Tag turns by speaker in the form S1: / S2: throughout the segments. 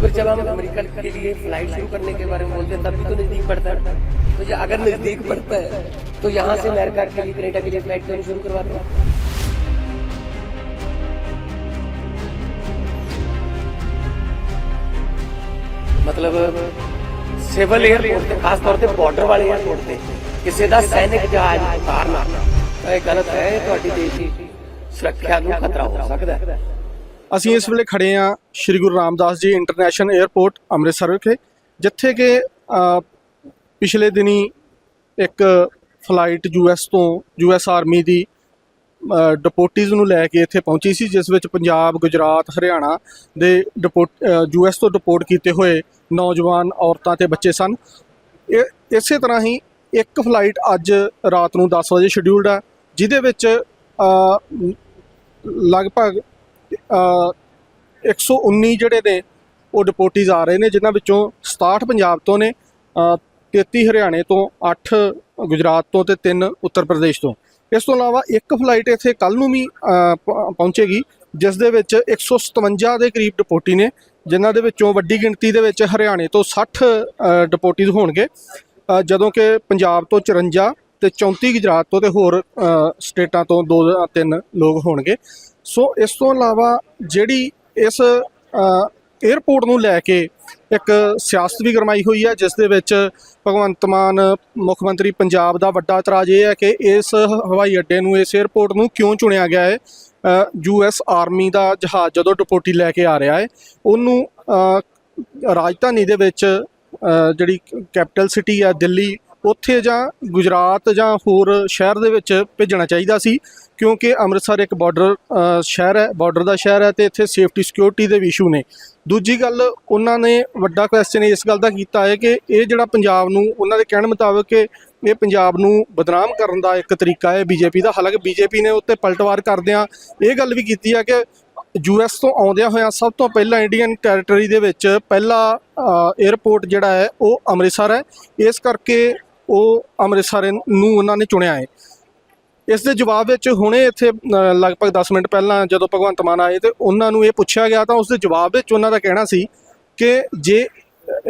S1: तो फिर जब हम अमेरिका के लिए फ्लाइट शुरू करने के बारे में बोलते हैं तभी तो नज़दीक पड़ता है तो ये अगर नज़दीक पड़ता है तो यहाँ से अमेरिका के लिए कनेडा के लिए फ्लाइट करनी शुरू करवाते हैं मतलब सिविल एयरपोर्ट पे खासतौर पर ਬਾਰਡਰ ਵਾਲੇ 에어ਪੋਰਟ ਤੇ ਕਿਸੇ ਦਾ ਸੈਨਿਕ ਜਹਾਜ਼ ਉਤਾਰਨਾ ਇਹ ਗਲਤ ਹੈ ਤੁਹਾਡੀ ਦੇਸ਼ ਦੀ ਸੁਰੱਖਿਆ ਨੂੰ ਖਤਰਾ ਹੋ ਸਕਦਾ ਹੈ
S2: ਅਸੀਂ ਇਸ ਵੇਲੇ ਖੜੇ ਆ ਸ਼੍ਰੀ ਗੁਰੂ ਰਾਮਦਾਸ ਜੀ ਇੰਟਰਨੈਸ਼ਨਲ 에ਅਰਪੋਰਟ ਅੰਮ੍ਰਿਤਸਰ ਵਿਖੇ, ਜਿੱਥੇ ਕਿ ਪਿਛਲੇ ਦਿਨੀ ਇੱਕ ਫਲਾਈਟ ਯੂਐਸ ਤੋਂ ਯੂਐਸ ਆਰਮੀ ਦੀ ਡਿਪੋਰਟੀਜ਼ ਨੂੰ ਲੈ ਕੇ ਇੱਥੇ ਪਹੁੰਚੀ ਸੀ, ਜਿਸ ਵਿੱਚ ਪੰਜਾਬ, ਗੁਜਰਾਤ, ਹਰਿਆਣਾ ਦੇ ਡਿਪੋਰਟ ਯੂਐਸ ਤੋਂ ਡਿਪੋਰਟ ਕੀਤੇ ਹੋਏ ਨੌਜਵਾਨ ਔਰਤਾਂ ਤੇ ਬੱਚੇ ਸਨ। ਇਹ ਇਸੇ ਤਰ੍ਹਾਂ ਹੀ ਇੱਕ ਫਲਾਈਟ ਅੱਜ ਰਾਤ ਨੂੰ 10 ਵਜੇ ਸ਼ਡਿਊਲਡ ਹੈ, ਜਿਹਦੇ ਵਿੱਚ ਲਗਭਗ 119 ਜਿਹੜੇ ਨੇ ਉਹ ਡਿਪੋਰਟੀਜ਼ ਆ ਰਹੇ ਨੇ ਜਿਨ੍ਹਾਂ ਵਿੱਚੋਂ 67 ਪੰਜਾਬ ਤੋਂ ਨੇ ਅ, 33 ਹਰਿਆਣੇ ਤੋਂ 8 ਗੁਜਰਾਤ ਤੋਂ ਤੇ 3 ਉੱਤਰ ਪ੍ਰਦੇਸ਼ ਤੋਂ। ਇਸ ਤੋਂ ਇਲਾਵਾ ਇੱਕ ਫਲਾਈਟ ਇੱਥੇ ਕੱਲ ਨੂੰ ਵੀ ਪਹੁੰਚੇਗੀ ਜਿਸ ਦੇ ਵਿੱਚ 157 ਦੇ ਕਰੀਬ ਡਿਪੋਰਟੀ ਨੇ ਜਿਨ੍ਹਾਂ ਦੇ ਵਿੱਚੋਂ ਵੱਡੀ ਗਿਣਤੀ ਦੇ ਵਿੱਚ ਹਰਿਆਣੇ ਤੋਂ 60 ਅ, ਡਿਪੋਰਟੀਜ਼ ਹੋਣਗੇ। ਜਦੋਂ ਕਿ ਪੰਜਾਬ ਤੋਂ 54 ਤੇ 34 ਗੁਜਰਾਤ ਤੋਂ ਤੇ ਹੋਰ ਸਟੇਟਾਂ ਤੋਂ ਦੋ ਜਾਂ ਤਿੰਨ ਲੋਕ ਹੋਣਗੇ। ਸੋ ਇਸ ਤੋਂ ਇਲਾਵਾ ਜਿਹੜੀ ਇਸ ਅ, 에ਅਰਪੋਰਟ ਨੂੰ ਲੈ ਕੇ ਇੱਕ ਸਿਆਸਤ ਵੀ ਗਰਮਾਈ ਹੋਈ ਹੈ ਜਿਸ ਦੇ ਵਿੱਚ ਭਗਵੰਤ ਮਾਨ ਮੁੱਖ ਮੰਤਰੀ ਪੰਜਾਬ ਦਾ ਵੱਡਾ ਇਤਰਾਜ਼ ਇਹ ਹੈ ਕਿ ਇਸ ਹਵਾਈ ਅੱਡੇ ਨੂੰ ਇਸ 에ਅਰਪੋਰਟ ਨੂੰ ਕਿਉਂ ਚੁਣਿਆ ਗਿਆ ਹੈ? ਯੂਐਸ ਆਰਮੀ ਦਾ ਜਹਾਜ਼ ਜਦੋਂ ਡਿਪੋਰਟੀ ਲੈ ਕੇ ਆ ਰਿਹਾ ਹੈ ਉਹਨੂੰ ਰਾਜਧਾਨੀ ਦੇ ਵਿੱਚ ਜਿਹੜੀ ਕੈਪੀਟਲ ਸਿਟੀ ਹੈ ਦਿੱਲੀ ਉੱਥੇ ਜਾਂ ਗੁਜਰਾਤ ਜਾਂ ਹੋਰ ਸ਼ਹਿਰ ਦੇ ਵਿੱਚ ਭੇਜਣਾ ਚਾਹੀਦਾ ਸੀ, ਕਿਉਂਕਿ ਅੰਮ੍ਰਿਤਸਰ ਇੱਕ ਬਾਰਡਰ ਸ਼ਹਿਰ ਹੈ ਬਾਰਡਰ ਦਾ ਸ਼ਹਿਰ ਹੈ ਤੇ ਇੱਥੇ ਸੇਫਟੀ ਸਿਕਿਉਰਿਟੀ ਦੇ ਵੀ ਇਸ਼ੂ ਨੇ। ਦੂਜੀ ਗੱਲ, ਉਹਨਾਂ ਨੇ ਵੱਡਾ ਕੁਐਸਚਨ ਇਸ ਗੱਲ ਦਾ ਕੀਤਾ ਹੈ ਕਿ ਇਹ ਜਿਹੜਾ ਪੰਜਾਬ ਨੂੰ, ਉਹਨਾਂ ਦੇ ਕਹਿਣ ਮੁਤਾਬਕ ਕਿ ਇਹ ਪੰਜਾਬ ਨੂੰ ਬਦਨਾਮ ਕਰਨ ਦਾ ਇੱਕ ਤਰੀਕਾ ਹੈ ਬੀਜੇਪੀ ਦਾ। ਹਾਲਾਂਕਿ ਬੀਜੇਪੀ ਨੇ ਉੱਤੇ ਪਲਟਵਾਰ ਕਰਦਿਆਂ ਇਹ ਗੱਲ ਵੀ ਕੀਤੀ ਹੈ ਕਿ ਯੂਐਸ ਤੋਂ ਆਉਂਦਿਆਂ ਹੋਇਆਂ ਸਭ ਤੋਂ ਪਹਿਲਾਂ ਇੰਡੀਅਨ ਟੈਰੀਟਰੀ ਦੇ ਵਿੱਚ ਪਹਿਲਾ 에ਅਰਪੋਰਟ ਜਿਹੜਾ ਹੈ ਉਹ ਅੰਮ੍ਰਿਤਸਰ ਹੈ। ਇਸ ਕਰਕੇ ਉਹ ਅੰਮ੍ਰਿਤਸਰ ਨੂੰ ਉਹਨਾਂ ਨੇ ਚੁਣਿਆ ਹੈ। ਇਸ ਦੇ ਜਵਾਬ ਵਿੱਚ ਹੁਣੇ ਇੱਥੇ ਲਗਭਗ 10 ਮਿੰਟ ਪਹਿਲਾਂ ਜਦੋਂ ਭਗਵੰਤ ਮਾਨ ਆਏ ਤੇ ਉਹਨਾਂ ਨੂੰ ਇਹ ਪੁੱਛਿਆ ਗਿਆ ਤਾਂ ਉਸ ਦੇ ਜਵਾਬ ਵਿੱਚ ਉਹਨਾਂ ਦਾ ਕਹਿਣਾ ਸੀ ਕਿ ਜੇ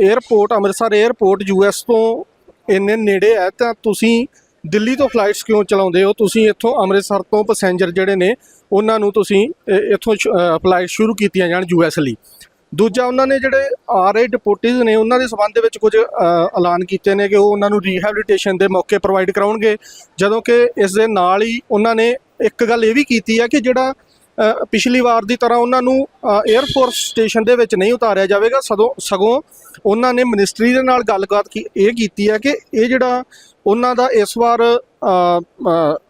S2: 에ਅਰਪੋਰਟ ਅੰਮ੍ਰਿਤਸਰ 에ਅਰਪੋਰਟ ਯੂਐਸ ਤੋਂ ਇੰਨੇ ਨੇੜੇ ਹੈ ਤਾਂ ਤੁਸੀਂ ਦਿੱਲੀ ਤੋਂ ਫਲਾਈਟਸ ਕਿਉਂ ਚਲਾਉਂਦੇ ਹੋ? ਤੁਸੀਂ ਇੱਥੋਂ ਅੰਮ੍ਰਿਤਸਰ ਤੋਂ ਪੈਸੇਂਜਰ ਜਿਹੜੇ ਨੇ, ਉਹਨਾਂ ਨੂੰ ਤੁਸੀਂ ਇ- ਇੱਥੋਂ ਫਲਾਈਟ ਸ਼ੁਰੂ ਕੀਤੀਆਂ ਜਾਣ ਯੂਐਸ ਲਈ। ਦੂਜਾ ਉਹਨਾਂ ਨੇ ਜਿਹੜੇ ਆ ਰਹੇ ਡਿਪੋਰਟੀਜ਼ ਨੇ, ਉਹਨਾਂ ਦੇ ਸਬੰਧ ਦੇ ਵਿੱਚ ਕੁਝ ਐਲਾਨ ਕੀਤੇ ਨੇ ਕਿ ਉਹ ਉਹਨਾਂ ਨੂੰ ਰੀਹੈਬਿਲਿਟੇਸ਼ਨ ਦੇ ਮੌਕੇ ਪ੍ਰੋਵਾਈਡ ਕਰਾਉਣਗੇ। ਜਦੋਂ ਕਿ ਇਸ ਦੇ ਨਾਲ ਹੀ ਉਹਨਾਂ ਨੇ ਇੱਕ ਗੱਲ ਇਹ ਵੀ ਕੀਤੀ ਹੈ ਕਿ ਜਿਹੜਾ ਪਿਛਲੀ ਵਾਰ ਦੀ ਤਰ੍ਹਾਂ ਉਹਨਾਂ ਨੂੰ 에ਅਰ ਫੋਰਸ ਸਟੇਸ਼ਨ ਦੇ ਵਿੱਚ ਨਹੀਂ ਉਤਾਰਿਆ ਜਾਵੇਗਾ। ਸਦੋਂ, ਸਗੋਂ ਉਹਨਾਂ ਨੇ ਮਿਨਿਸਟਰੀ ਦੇ ਨਾਲ ਗੱਲਬਾਤ ਕੀ, ਇਹ ਕੀਤੀ ਹੈ ਕਿ ਇਹ ਜਿਹੜਾ ਉਹਨਾਂ ਦਾ ਇਸ ਵਾਰ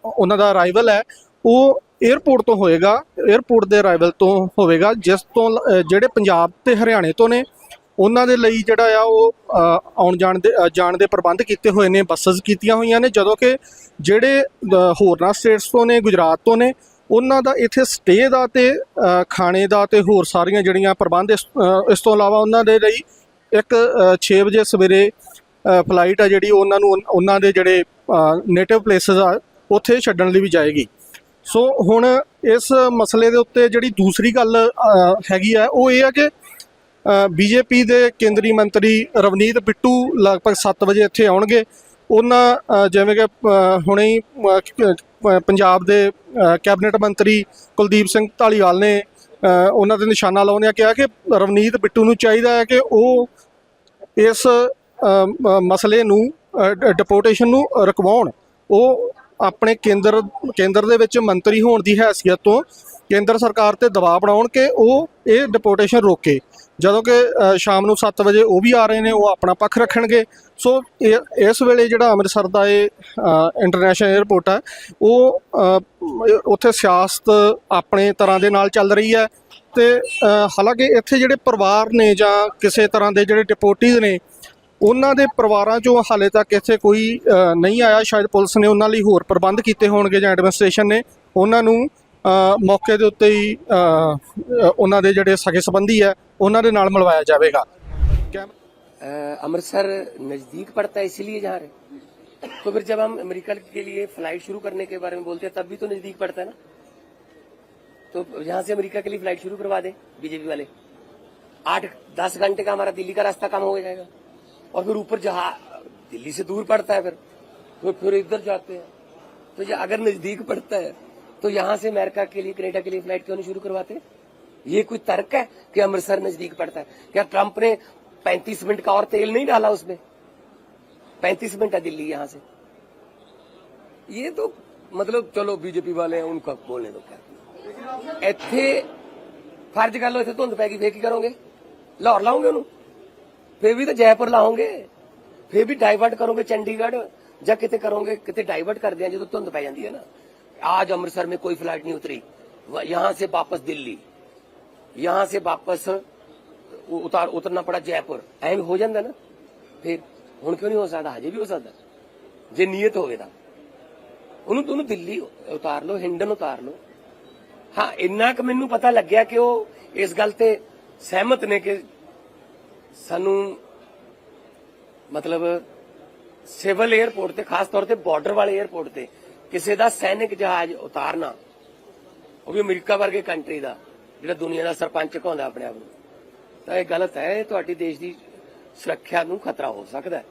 S2: ਉਹਨਾਂ ਦਾ ਅਰਾਈਵਲ ਹੈ, ਉਹ 에ਅਰਪੋਰਟ ਤੋਂ ਹੋਏਗਾ 에ਅਰਪੋਰਟ ਦੇ ਅਰਾਈਵਲ ਤੋਂ ਹੋਵੇਗਾ, ਜਿਸ ਤੋਂ ਜਿਹੜੇ ਪੰਜਾਬ ਤੇ ਹਰਿਆਣੇ ਤੋਂ ਨੇ, ਉਹਨਾਂ ਦੇ ਲਈ ਜਿਹੜਾ ਆ ਉਹ ਆਉਣ ਜਾਣ ਦੇ ਜਾਣ ਦੇ ਪ੍ਰਬੰਧ ਕੀਤੇ ਹੋਏ ਨੇ ਬੱਸਸ ਕੀਤੀਆਂ ਹੋਈਆਂ ਨੇ, ਜਦੋਂ ਕਿ ਜਿਹੜੇ ਹੋਰਨਾਂ ਸਟੇਟਸ ਤੋਂ ਨੇ, ਗੁਜਰਾਤ ਤੋਂ ਨੇ, ਉਹਨਾਂ ਦਾ ਇੱਥੇ ਸਟੇ ਦਾ ਤੇ ਖਾਣੇ ਦਾ ਤੇ ਹੋਰ ਸਾਰੀਆਂ ਜਿਹੜੀਆਂ ਪ੍ਰਬੰਧ ਇਸ ਇਸ ਤੋਂ ਇਲਾਵਾ ਉਹਨਾਂ ਦੇ ਲਈ ਇੱਕ 6 ਵਜੇ ਸਵੇਰੇ ਫਲਾਈਟ ਆ ਜਿਹੜੀ ਉਹਨਾਂ ਨੂੰ, ਉਹਨਾਂ ਦੇ ਜਿਹੜੇ ਨੇਟਿਵ ਪਲੇਸਸ ਆ, ਉੱਥੇ ਛੱਡਣ ਲਈ ਵੀ ਜਾਏਗੀ। ਸੋ ਹੁਣ ਇਸ ਮਸਲੇ ਦੇ ਉੱਤੇ ਜਿਹੜੀ ਦੂਸਰੀ ਗੱਲ ਹੈਗੀ ਆ ਉਹ ਇਹ ਆ ਕਿ ਬੀਜੇਪੀ ਦੇ ਕੇਂਦਰੀ ਮੰਤਰੀ ਰਵਨੀਤ ਬਿੱਟੂ ਲਗਭਗ 7 ਵਜੇ ਇੱਥੇ ਆਉਣਗੇ। ਉਹਨਾਂ ਜਿਵੇਂ ਕਿ ਅ, ਹੁਣੇ ਹੀ ਪੰਜਾਬ ਦੇ ਕੈਬਨਿਟ ਮੰਤਰੀ ਕੁਲਦੀਪ ਸਿੰਘ ਢਾਲੀਵਾਲ ਨੇ ਉਹਨਾਂ ਦੇ ਨਿਸ਼ਾਨਾ ਲਾਉਂਦਿਆਂ ਕਿਹਾ ਕਿ ਰਵਨੀਤ ਬਿੱਟੂ ਨੂੰ ਚਾਹੀਦਾ ਹੈ ਕਿ ਉਹ ਇਸ ਮਸਲੇ ਨੂੰ ਡਿਪੋਰਟੇਸ਼ਨ ਨੂੰ ਰੁਕਵਾਉਣ। ਉਹ ਆਪਣੇ ਕੇਂਦਰ ਕੇਂਦਰ ਦੇ ਵਿੱਚ ਮੰਤਰੀ ਹੋਣ ਦੀ ਹੈਸੀਅਤ ਤੋਂ ਕੇਂਦਰ ਸਰਕਾਰ ਤੇ ਦਬਾਅ ਬਣਾਉਣ ਕਿ ਉਹ ਇਹ ਡਿਪੋਰਟੇਸ਼ਨ ਰੋਕੇ। ਜਦੋਂ ਕਿ ਸ਼ਾਮ ਨੂੰ 7 ਵਜੇ ਉਹ ਵੀ ਆ ਰਹੇ ਨੇ, ਉਹ ਆਪਣਾ ਪੱਖ ਰੱਖਣਗੇ। ਸੋ ਇਹ- ਇਸ ਵੇਲੇ ਜਿਹੜਾ ਅੰਮ੍ਰਿਤਸਰ ਦਾ ਇਹ ਇੰਟਰਨੈਸ਼ਨਲ 에ਅਰਪੋਰਟ ਹੈ ਉਹ ਉੱਥੇ ਸਿਆਸਤ ਆਪਣੇ ਤਰ੍ਹਾਂ ਦੇ ਨਾਲ ਚੱਲ ਰਹੀ ਹੈ ਤੇ ਹਾਲਾਂਕਿ ਇੱਥੇ ਜਿਹੜੇ ਪਰਿਵਾਰ ਨੇ ਜਾਂ ਕਿਸੇ ਤਰ੍ਹਾਂ ਦੇ ਜਿਹੜੇ ਡਿਪੋਰਟੀਜ਼ ਨੇ ਉਹਨਾਂ ਦੇ ਪਰਿਵਾਰਾਂ ਚੋਂ ਹਾਲੇ ਤੱਕ ਇੱਥੇ ਕੋਈ ਅ, ਨਹੀਂ ਆਇਆ ਸ਼ਾਇਦ ਪੁਲਿਸ ਨੇ ਉਹਨਾਂ ਲਈ ਹੋਰ ਪ੍ਰਬੰਧ ਕੀਤੇ ਹੋਣਗੇ ਜਾਂ ਐਡਮਿਨਿਸਟ੍ਰੇਸ਼ਨ ਨੇ ਉਹਨਾਂ ਨੂੰ ਅ, ਮੌਕੇ ਦੇ ਉੱਤੇ ਹੀ ਅ, ਅ, ਉਹਨਾਂ ਦੇ ਜਿਹੜੇ ਸਗੇ ਸੰਬੰਧੀ ਹੈ ਉਹਨਾਂ ਦੇ ਨਾਲ ਮਿਲਵਾਇਆ ਜਾਵੇਗਾ ਕੈਮ-
S1: अ, अमृतसर नजदीक पड़ता है इसीलिए जा रहे हैं तो फिर जब हम अमेरिका के लिए फ्लाइट शुरू करने के बारे में बोलते हैं तब भी तो नजदीक पड़ता है ना तो यहाँ से अमेरिका के लिए फ्लाइट शुरू करवा दें बीजेपी वाले आठ दस घंटे का हमारा दिल्ली का रास्ता कम हो जाएगा और फिर ऊपर जहाँ दिल्ली से दूर पड़ता है फिर। तो फिर इधर जाते हैं। तो ये अगर नज़दीक पड़ता है तो यहाँ से अमेरिका के लिए, कनेडा के लिए फ़्लाइट क्यों नहीं शुरू करवाते? ये कोई तर्क है कि अमृतसर नज़दीक पड़ता है? क्या ट्रंप ने पैंतीस मिनट का और तेल नहीं डाला उसमें? पैंतीस मिनट है दिल्ली यहाँ से। ये तो मतलब चलो बीजेपी वाले हैं, उनका बोलने दो क्या? इतने फ़र्ज़ कर लो, इतने धुंध पैगी फेकी करोगे? लाहौर लाओगे उन्होंने ਫੇਰ ਵੀ ਤਾਂ ਜੈਪੁਰ ਲਾਉਂਗੇ ਫੇਰ ਵੀ ਡਾਈਵਰਟ ਕਰੋਗੇ ਚੰਡੀਗੜ੍ਹ ਜਾਂ ਕਿਤੇ ਕਰੋਗੇ ਕਿਤੇ ਡਾਈਵਰਟ ਕਰਦੇ ਆ ਜਦੋਂ ਧੁੰਦ ਪੈ ਜਾਂਦੀ ਹੈ ਨਾ आज अमृतसर में कोई फ्लाइट नहीं उतरी वह- यहां से वापस दिल्ली यहां से वापस उ- उतार उतरना पड़ा जयपुर ਐਵੇਂ ਹੋ ਜਾਂਦਾ ਨਾ ਫਿਰ ਹੁਣ ਕਿਉਂ ਨਹੀਂ ਹੋ ਸਕਦਾ ਹਜੇ ਵੀ ਹੋ ਸਕਦਾ ਜੇ ਨੀਅਤ ਹੋਵੇ ਤਾਂ ਉਹਨੂੰ ਉਹਨੂੰ ਦਿੱਲੀ ਉਤਾਰ ਲਓ ਹਿੰਡਨ ਉਤਾਰ ਲਓ ਹਾਂ ਇੰਨਾ ਕੁ ਮੈਨੂੰ ਪਤਾ ਲੱਗਿਆ ਕਿ ਉਹ ਇਸ ਗੱਲ ਤੇ ਸਹਿਮਤ ਨੇ ਕਿ ਸਾਨੂੰ ਮਤਲਬ ਸਿਵਲ 에ਅਰਪੋਰਟ ਤੇ, ਖਾਸ ਤੌਰ ਤੇ ਬਾਰਡਰ ਵਾਲੇ 에ਅਰਪੋਰਟ ਤੇ ਕਿਸੇ ਦਾ ਸੈਨਿਕ ਜਹਾਜ਼ ਉਤਾਰਨਾ, ਉਹ ਵੀ ਅਮਰੀਕਾ ਵਰਗੇ ਕੰਟਰੀ ਦਾ, ਜਿਹੜਾ ਦੁਨੀਆ ਦਾ ਸਰਪੰਚ ਕਹਾਉਂਦਾ ਆਪਣੇ ਆਪ ਨੂੰ। ਤਾਂ ਇਹ ਗਲਤ ਹੈ ਤੁਹਾਡੀ ਦੇਸ਼ ਦੀ ਸੁਰੱਖਿਆ ਨੂੰ ਖਤਰਾ ਹੋ ਸਕਦਾ ਹੈ।